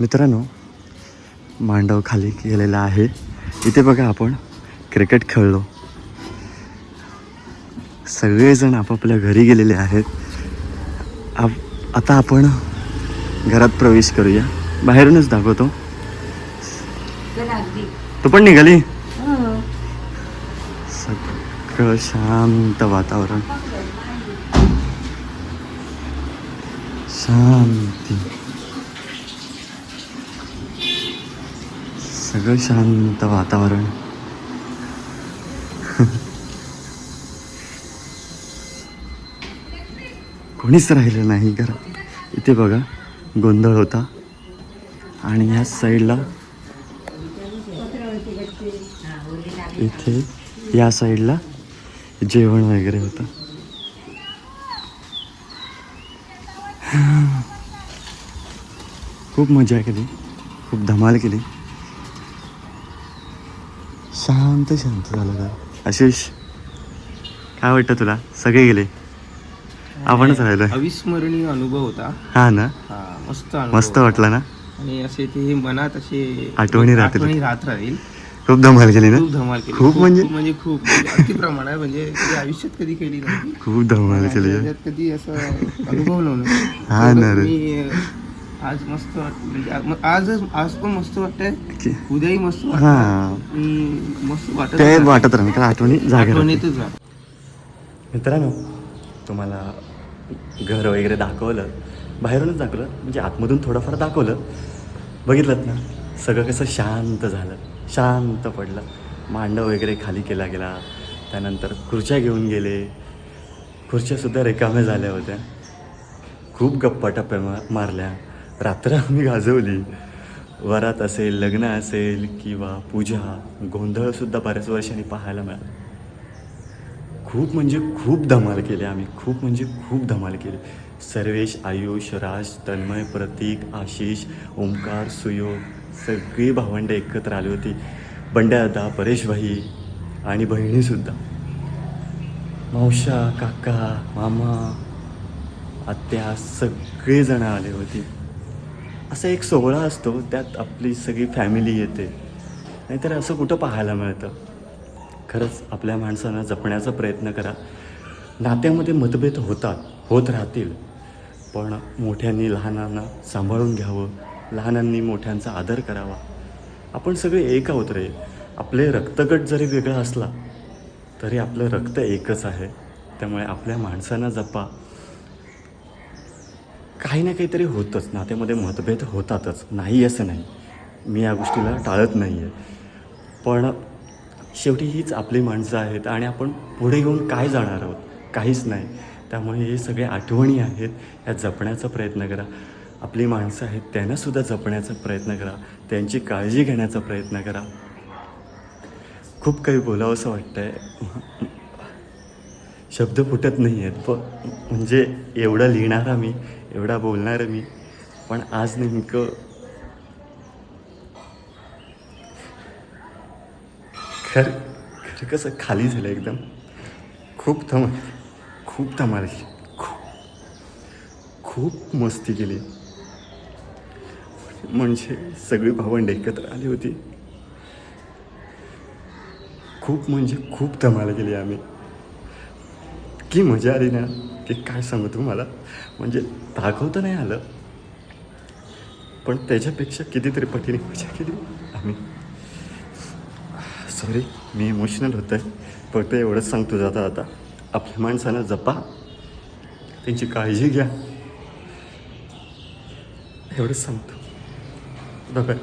मित्रांनो मांडव खाली गेलेला आहे. इथे बघा आपण क्रिकेट खेळलो. सगळेजण आपापल्या घरी गेलेले आहेत. आप आता आपण घरात प्रवेश करूया. बाहेरूनच दाखवतो. तू पण निघाली? हो. सगळं शांत वातावरण. शांती. सगळं शांत वातावरण. कोणीच राहिलं नाही घरात. इथे बघा गोंधळ होता. आणि ह्या साईडला इथे या साईडला जेवण वगैरे होतं. खूप मजा केली. खूप धमाल केली. शांत शांत झालं घर. आशिष काय वाटतं तुला? सगळे गेले? आपणच राहिलो अविस्मरणीय अनुभव होता. हा ना? हा मस्त अनुभव मस्त. वाटलं ना? आणि असे ते मनात असे आठवणी राहतील. राहत राहील. खूप धमाल केली ना? खूप धमाल केली. खूप म्हणजे? म्हणजे? खूप म्हणजे अति प्रमाणात म्हणजे आयुष्यात कधी केली खूप धमाल केली. कधी असं नव्हतं. हा ना आज मस्त वाटत म्हणजे आज- आजच आज पण मस्त वाटतंय. उद्याही मस्त हा. वाटत मस्त वाटत ते. वाटत राहणार. कारण आठवणी. आठवणीतच राहतं. मित्रांनो तुम्हाला घर वगैरे दाखवलं. बाहेरूनच दाखवलं. म्हणजे आतमधून थोडंफार दाखवलं. बघितलं ना? सगळं कसं शांत झालं. शांत पडलं. मांडव वगैरे खाली केला गेला. त्यानंतर खुर्च्या घेऊन गेले. खुर्च्यासुद्धा रिकाम्या झाल्या होत्या. खूप गप्पा टप्प्या मारल्या. रात्र आम्ही गाजवली. वरात असेल लग्न असेल किंवा पूजा गोंधळसुद्धा बऱ्याच वर्षांनी पाहायला मिळाला. खूप म्हणजे खूप धमाल केली आम्ही. खूप म्हणजे खूप धमाल केली. सर्वेश आयुष राज तन्मय प्रतीक आशिष ओंकार सुयोग सगळी भावंडं एकत्र आली होती. बंड्यादा परेशभाई आणि बहिणीसुद्धा मावशा काका मामा आत्या सगळेजणं आले होते. असा एक सोहळा असतो त्यात आपली सगळी फॅमिली येते. नाहीतर असं कुठं पाहायला मिळतं? खरंच आपल्या माणसांना जपण्याचा प्रयत्न करा. नात्यामध्ये मतभेद होतात होत राहतील. पण मोठ्यांनी लहानांना सांभाळून घ्यावं लहानांनी मोठ्यांचा आदर करावा. आपण सगळे एक आहोत रे. आपले रक्तगट जरी वेगळा असला तरी आपलं रक्त एकच आहे. त्यामुळे आपल्या माणसांना जपा. काही ना काहीतरी होतंच. नात्यामध्ये मतभेद होतातच. नाही असं नाही. मी या गोष्टीला टाळत नाही आहे पण शेवटी हीच आपली माणसं आहेत आणि आपण पुढे घेऊन काय जाणार आहोत? काहीच नाही. त्यामुळे हे सगळे आठवणी आहेत. ह्या जपण्याचा प्रयत्न करा. आपली माणसं आहेत त्यांनासुद्धा जपण्याचा प्रयत्न करा. त्यांची काळजी घेण्याचा प्रयत्न करा. खूप काही बोलावंसं वाटतंय. शब्द फुटत नाही आहेत प म्हणजे एवढं लिहिणारा मी एवढा बोलणार मी पण आज नेमकं खर खरं कसं खाली झालं एकदम. खूप धमाल खूप धमाल खूप खूप मस्ती केली. म्हणजे सगळी भावंड एकत्र आली होती. खूप म्हणजे खूप धमाल केली आम्ही. की मजा आली ना. ते काय सांगू तुम्हाला? म्हणजे दाखवतं नाही आलं. पण त्याच्यापेक्षा कितीतरी पटीने मजा केली. आम्ही. सॉरी मी इमोशनल होत आहे फक्त एवढंच सांगतो जाता आता आपल्या माणसानं जपा. त्यांची काळजी घ्या. एवढंच सांगतो. बाय